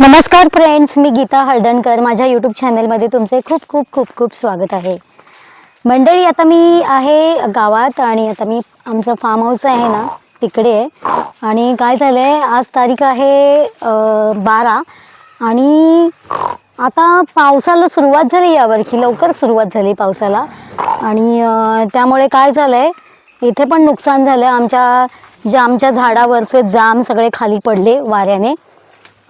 नमस्कार फ्रेंड्स मी गीता हळदणकर. माझ्या यूट्यूब चॅनलमध्ये तुमचे खूप खूप खूप खूप स्वागत आहे. मंडळी आता मी आहे गावात आणि आता मी आमचं फार्म हाऊस आहे ना तिकडे. आहे आणि काय झालं आहे आज तारीख आहे बारा. आणि आता पावसाला सुरुवात झाली यावर्षी. लवकर सुरुवात झाली पावसाला. आणि त्यामुळे काय झालं आहे इथे पण नुकसान झालं आमच्या जामच्या झाडावरचे जाम सगळे खाली पडले वाऱ्याने.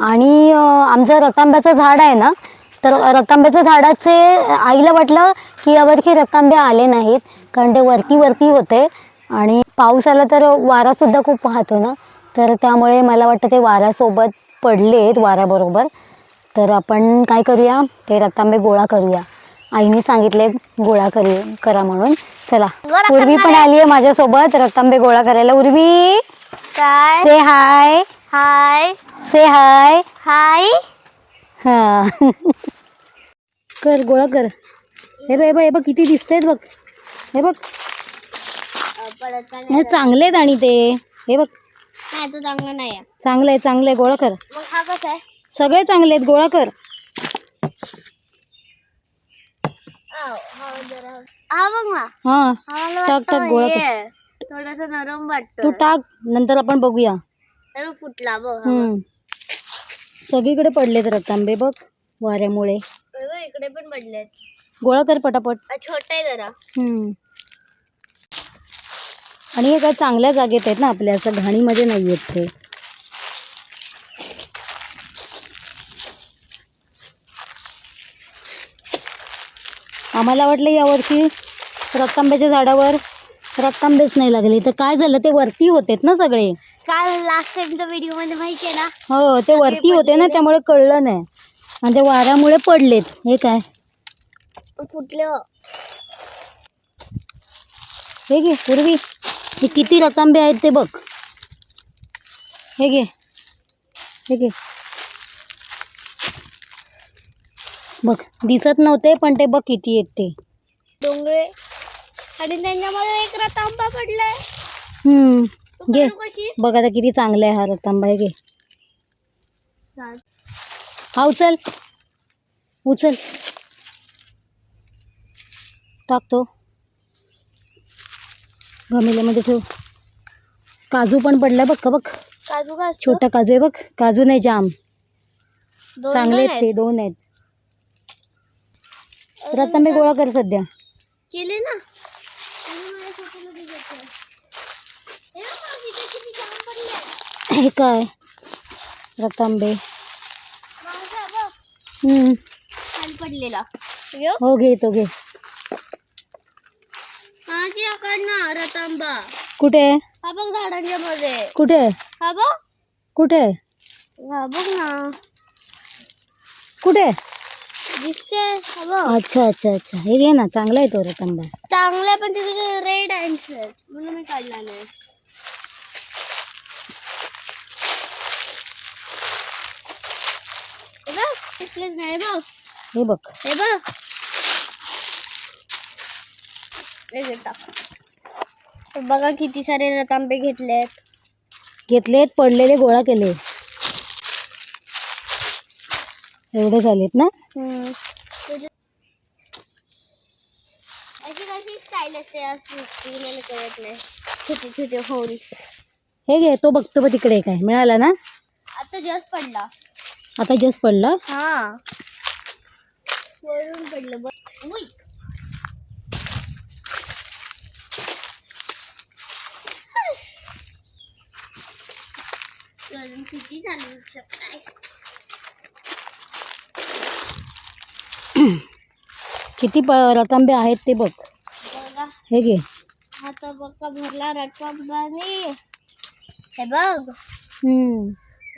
आणि आमचं रतांब्याचं झाड आहे ना तर रतांब्याच्या झाडाचे आईला वाटलं की यावरती रतांबे आले नाहीत कारण ते वरती वरती होते. आणि पाऊस आला तर वारासुद्धा खूप वाहतो ना तर त्यामुळे मला वाटतं ते वाऱ्यासोबत पडलेत वाऱ्याबरोबर. तर आपण काय करूया ते रतांबे गोळा करूया. आईने सांगितले गोळा करू करा म्हणून. चला. उर्वी पण. आली आहे. माझ्यासोबत रतांबे गोळा करायला. उर्वी काय? से हाय हाय से हाय हाय हा. कर गोळा कर. हे बघ हे बघ हे बघ किती दिसतंयत बघ. हे बघ. हे चांगले आहेत आणि ते. हे बघ. नाही तो चांगला नाही आहे. चांगलं आहे चांगलं आहे. गोळा कर. मग हा कसा आहे? सगळे चांगले आहेत गोळा कर. आव, हा जरा. हा बघ ना. हा. हा मला टाक, टाक, गोळा वाटतं कर. हे थोडासा नरम वाटतो. तू टाक नंतर आपण बघूया. फुटला बघ बघ. हम्म. सगळीकडे पडलेत रतांबे बघ वाऱ्यामुळे. बघ, इकडे पण पडलेत. गोळा कर पटापट. छोटा आहे जरा. हम्म. आणि हे काय चांगल्या जागेत आहेत ना आपल्या असं घाणीमध्ये नाही आहेत ते. आम्हाला वाटलं यावर्षी रत्तांब्याच्या झाडावर रत्तांबेच नाही लागले. तर काय झालं? ते वरती होतेत ना सगळे. काल लास्ट टाइमच्या व्हिडिओमध्ये माहिती आहे ना? हो ते वरती होते ना त्यामुळे कळलं नाही. आणि ते वाऱ्यामुळे पडलेत. हे काय? फुटले. हो. घे पूर्वी. हे किती रतांबे आहेत ते बघ. हे घे. हे घे. बघ दिसत नव्हते पण ते बघ किती आहेत ते. डोंगरे. आणि त्यांच्यामध्ये एक रतांबा पडलाय. हम्म. घे. बघ आता किती चांगला आहे हा रतांबा हे घे हा उचल. उचल. टाकतो घमेल्यामध्ये ठेव. काजू पण पडला बघ का बघ. काजू का छोटा काजू आहे बघ. काजू नाही जाम. चांगले दोन आहेत ते दोन आहेत. रतांबे गोळा कर सध्या. केले ना? हे काय? रतांबे. हम्म. पडलेला. हो घे तो घे. ना रतांबा. कुठे? हा बघ झाडांच्या मध्ये कुठे? हा बघ. कुठे? हा बघ ना. कुठे? दिसते अच्छा अच्छा अच्छा. हे घे ना चांगला आहे तो रतांबा. चांगलं पण तिथे रेड आहे म्हणून मी काढला नाही हे बघ दिसलेच नाही बघ. हे बघ. हे बघ बघा किती सारे रतांबे घेतलेत. घेतलेत पडलेले गोळा केले. एवढे झालेत ना? अशी कशी स्टाईल असते कळत नाही. छोटे छोटे होल. हे घे तो बघतो बघ तिकडे काय मिळाला ना? आता जस्ट पडला. आता जस्ट पडला? हा. वरून पडलं बघ. अजून किती चालू शकताय किती प रतांबे आहेत ते बघ. बघा. हे घे. आता बघा भरला रटकांबाने हे बघ. हम्म.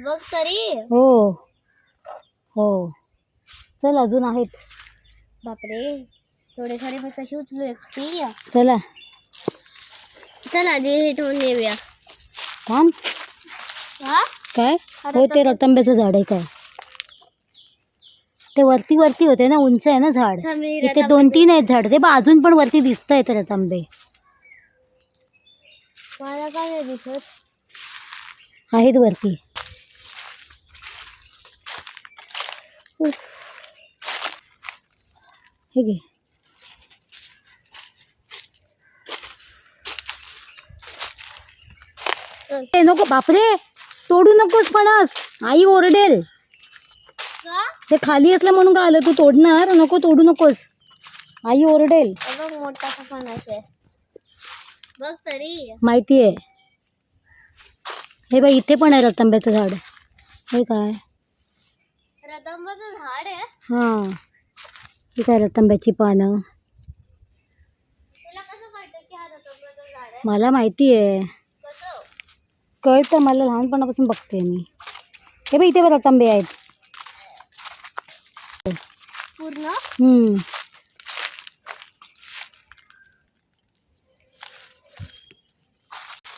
बघ तरी. हो. हो. चल अजून आहेत. बापरे थोडे सारे मी कशी उचलू एकटी? चला. चल आधी हे ठेवून येऊया थांब. हा? काय? हो ते रतांब्याचं झाड आहे काय? ते वरती वरती होते ना उंच आहे ना झाड. समीर इथे दोन तीन आहेत झाड. ते बा अजून पण वरती दिसत आहेत रतांबे. मला काय नाही दिसत. आहेत वरती. हे घे. ए नको बापरे तोडू नकोस फणस आई ओरडेल ते खाली असलं म्हणून का आलं तू तोडणार नको तोडू नकोस आई ओरडेल हे बघ मोठा फणस आहे बघ तरी माहिती आहे हे बाई इथे पण आहे रतांब्याचं झाड हे काय रदंबाचं झाड आहे हाँ। हे काय रतांब्याची पानं। तुला कसं कळतं की हा रदंबाचं झाड आहे मला माहिती आहे। कसं? कळतं मला लहानपणापासून बघते मी. हे इथे बघ रतांबे आहेत. पूर्ण? हम्म.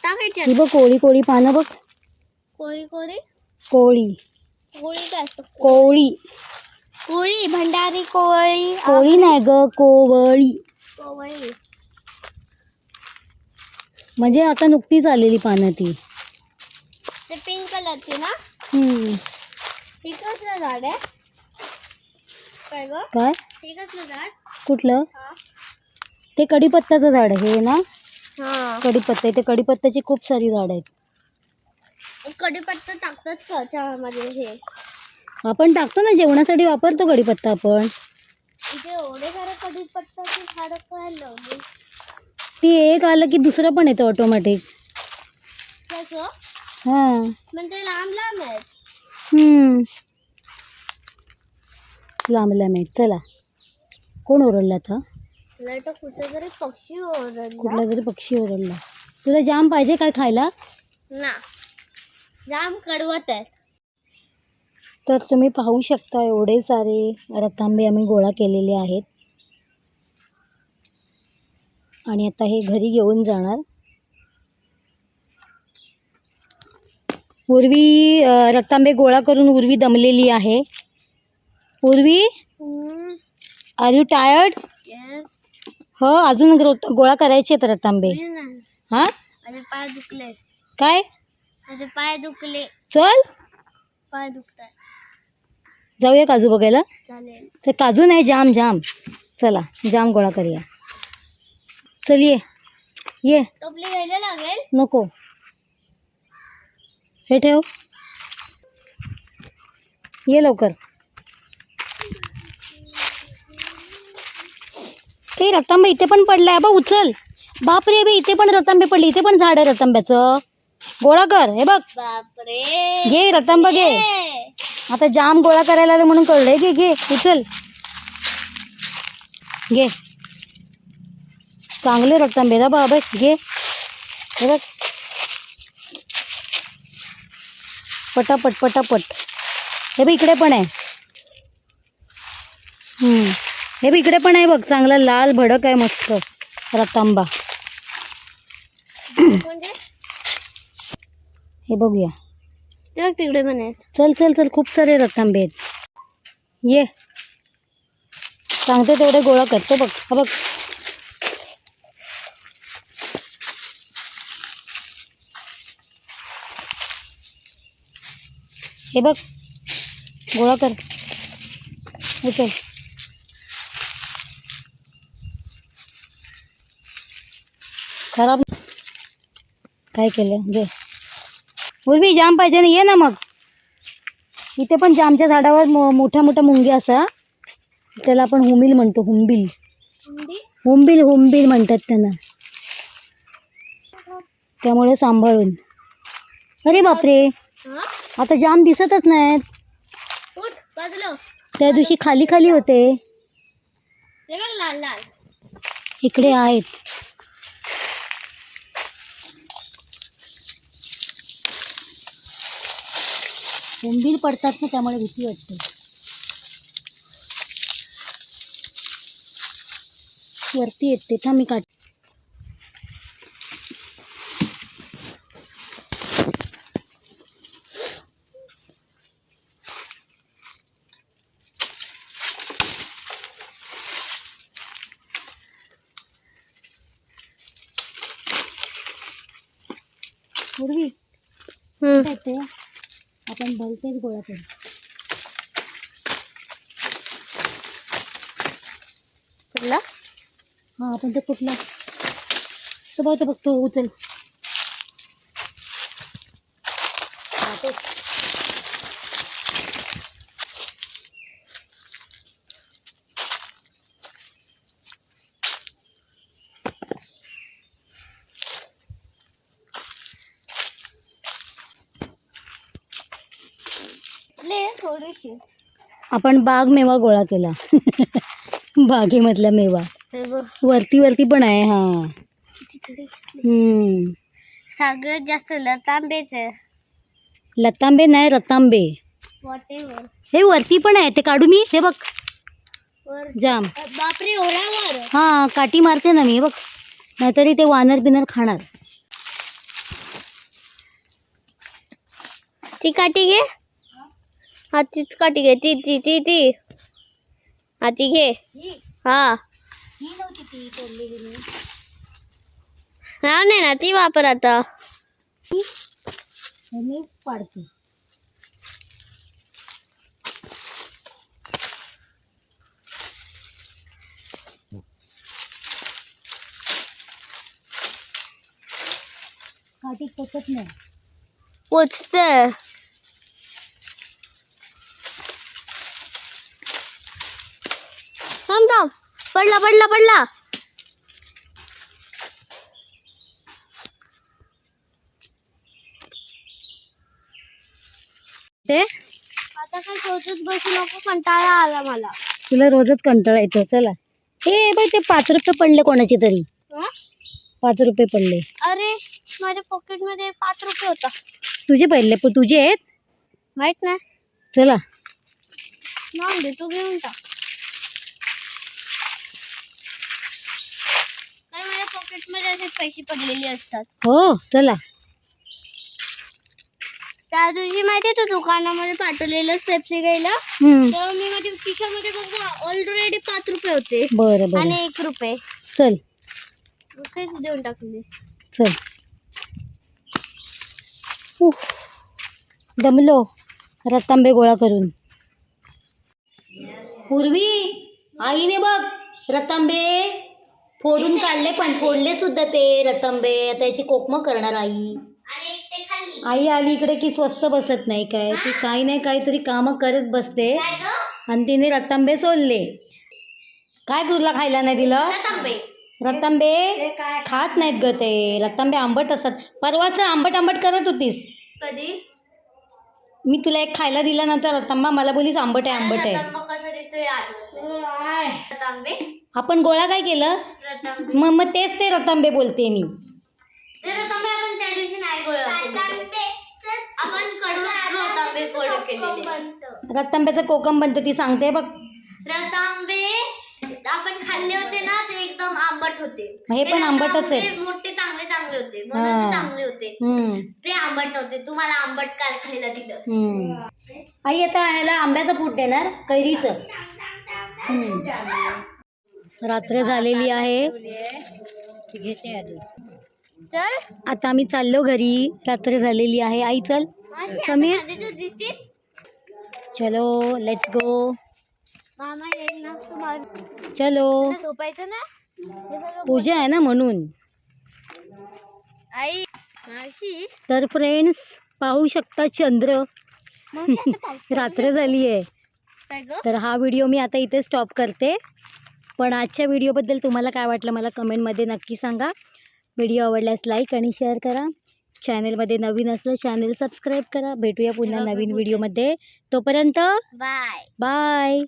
टाकायचे ही बघ कोळी कोळी पानं बघ. कोरी कोरी कोळी. कोळी काय असतं? कोळी. कोळी भंडारी कोळी कोळी नाही ग कोवळी. कोवळी. म्हणजे आता नुकतीच आलेली पानं ती. ते पिंक कलरची ना? हम्म. हे कसलं झाड आहे? काय ग? काय? हे कसलं झाड? कुठलं? हा. ते कडीपत्त्याचं झाड आहे हे ना? हा. कडीपत्ता इथे कडीपत्त्याची खूप सारी झाड आहेत. कढीपत्ता टाकतात का चहामध्ये हे? आपण टाकतो ना जेवणासाठी वापरतो कडीपत्ता आपण. इथे एवढे सारे कढीपत्ताची झाडं काय लावली ती एक आलं की दुसरं पण येतं ऑटोमॅटिक कसं हां. म्हणजे लांब लांब आहेत. हम्म. लांब लांब आहेत. चला. कोण ओरडला आता? तर कुठे तरी पक्षी ओरडला. कुठला तरी पक्षी ओरडला. तुला जाम पाहिजे काय खायला? ना. जाम कडवत आहे तर तुम्ही पाहू शकता एवढे सारे रतांबे आम्ही गोळा केलेले आहेत. आणि आता हे घरी घेऊन जाणार. उर्वी अं, रतांबे गोळा करून उर्वी दमलेली आहे. उर्वी? आर यू टायर्ड हो अजून गोळा करायचे आहेत रतांबे हां? माझे पाय दुखले काय? माझे पाय दुखले. चल. पाय दुखतात. जाऊया काजू बघायला. चालेल. ते काजू नाही जाम जाम. चला जाम गोळा करूया. चल ये. ये. टोपली घ्यायला लागेल? नको. हे ठेव. ये लवकर. ते रतांबे इथे पण पडलाय बा उचल. बापरे बे इथे पण रतांबे पडले इथे पण झाड आहे रतांब्याचं गोळा कर हे बघ. बापरे. घे रतांबा घे. ए, आता जाम गोळा करायला आलं म्हणून कळलंय घे घे उचल. घे. चांगले रतांबे रा बाबा घे. हे बघ. पटापट पटापट. हे बघ इकडे पण आहे. हम्म. हे बघ इकडे पण आहे बघ चांगला लाल भडक आहे मस्त रतांबा म्हणजे? हे बघूया. बघ तिकडे आहेत चल चल चल खूप सारे रतांबे आहेत. ये. सांगते तेवढे गोळा करतो बघ. हा बघ. हे बघ. गोळा कर. उचल खराब. काय केलं? घे पूर्वी जाम पाहिजे ना ये ना मग. इथे पण जामच्या झाडावर मोठ्या मोठ्या मुंग्या असा. त्याला आपण हुंबील म्हणतो हुंबील. हुंबील? हुंबील म्हणतात त्यांना त्यामुळे सांभाळून. अरे बापरे. आता जाम दिसतच नाहीत. त्या दिवशी खाली खाली होते. इकडे आहेत. हुंबील पडतात ना त्यामुळे भीती वाटते. वरती येते थांब मी काढ पूर्वी हम्म. येते. आपण भलतेच गोळा करू. कुठला? हां आपण ते कुठला? तो बघतो बघतो उचल. आपण बाग मेवा गोळा केला. बागेमधला मेवा. वरती वरती पण आहे हा. हम्म. सगळ्यात जास्त लतांबेच. लतांबे नाही रतांबे. हे वरती पण आहे ते काढू मी हे बघ. जाम. बापरे ओढ्यावर हा काठी मारते ना मी बघ. नाहीतरी ते वानर बिनर खाणार. ती काठी घे. हा तीच काठी घे. ती ती ती ती. हा? ती घे हा हा नाही ना ती वापर आता. मी पाडते. काठी टचत नाही. पोचते थांब थांब. पडला पडला पडला. ते? आता काय शोधत बसू नको कंटाळा आला मला. तुला रोजच कंटाळा येतो चला. हे बाई ते पाच रुपये पडले कोणाचे तरी. हं? पाच रुपये पडले. अरे माझ्या पॉकेटमध्ये पाच रुपये होता. तुझे पडले पण तुझे आहेत. माहीत नाही. चला. नाव दे तू घेऊन टाक काय माझ्या पॉकेटमध्ये असे पैसे पडलेले असतात. हो चला. त्या दिवशी माहिती तू दुकानामध्ये पाठवलेलं पेप्सी घ्यायला? हम्म. तर मी माझ्या खिशामध्ये बघा ऑलरेडी पाच रुपये होते. बरं बरं. आणि एक रुपये. चल. काहीच देऊन टाकले चल. उफ. दमलो. रतांबे गोळा करून. पूर्वी आईने बघ रतांबे फोडून काढले पण फोडले सुद्धा ते रतांबे. आता याची कोकमं करणार आई. आणि एक ते खाल्ली. आई आली इकडे की स्वस्त बसत नाही काय? ती काही नाही काहीतरी कामं करत बसते. काय ग? आणि तिने रतांबे सोलले. काय तुला खायला नाही दिलं? तांबे रतांबे खात नाहीत ग ते. रतांबे आंबट असतात परवाच आंबट आंबट करत होतीस. कधी? मी तुला एक खायला दिला नंतर रतांबा. मला बोलीस आंबट आहे आंबट आहे. रतांबा कसं दिसतोय आठवत रतांबे? आपण गोळा काय केलं? रतांबे. मग मग तेच ते रतांबे बोलते मी. ते रतांबे आपण त्या दिवशी नाही गोळा केले. आपण कडू रतांबे केलेले. रतांब्याचं कोकम बनतं ती सांगते बघ. रतांबे आपण खाल्ले होते ना ते एकदम आंबट होते. हे पण आंबटच आहेत. रतांबे मोठे चांगले चांगले होते. म्हणून हा. ते चांगले होते. हम्म, ते आंबट नव्हते. तुम्हाला आंबट काय खायला दिलं. हम्म. आई आता ह्याला आंब्याचं फूट देणार कैरीचं. हम्म. रात्र झालेली आहे. चल. आता आम्ही चाललो घरी. रात्र झालेली आहे. आई चल. समीर. चलो लेट्स गो मामा येईल ना तुम्हाला चलो. झोपायचं ना? पूजा आहे ना म्हणून. आई तर फ्रेंड्स पाहू शकता चंद्र. रात्र झाली आहे. तर हा व्हिडिओ मी आता इथे स्टॉप करते. पण आजच्या व्हिडिओबद्दल तुम्हाला काय वाटलं मला कमेंटमध्ये नक्की सांगा. व्हिडिओ आवडल्यास लाईक आणि शेअर करा. चॅनलमध्ये नवीन असलं चॅनल सबस्क्राईब करा. भेटूया पुन्हा नवीन व्हिडिओमध्ये. तोपर्यंत बाय. बाय.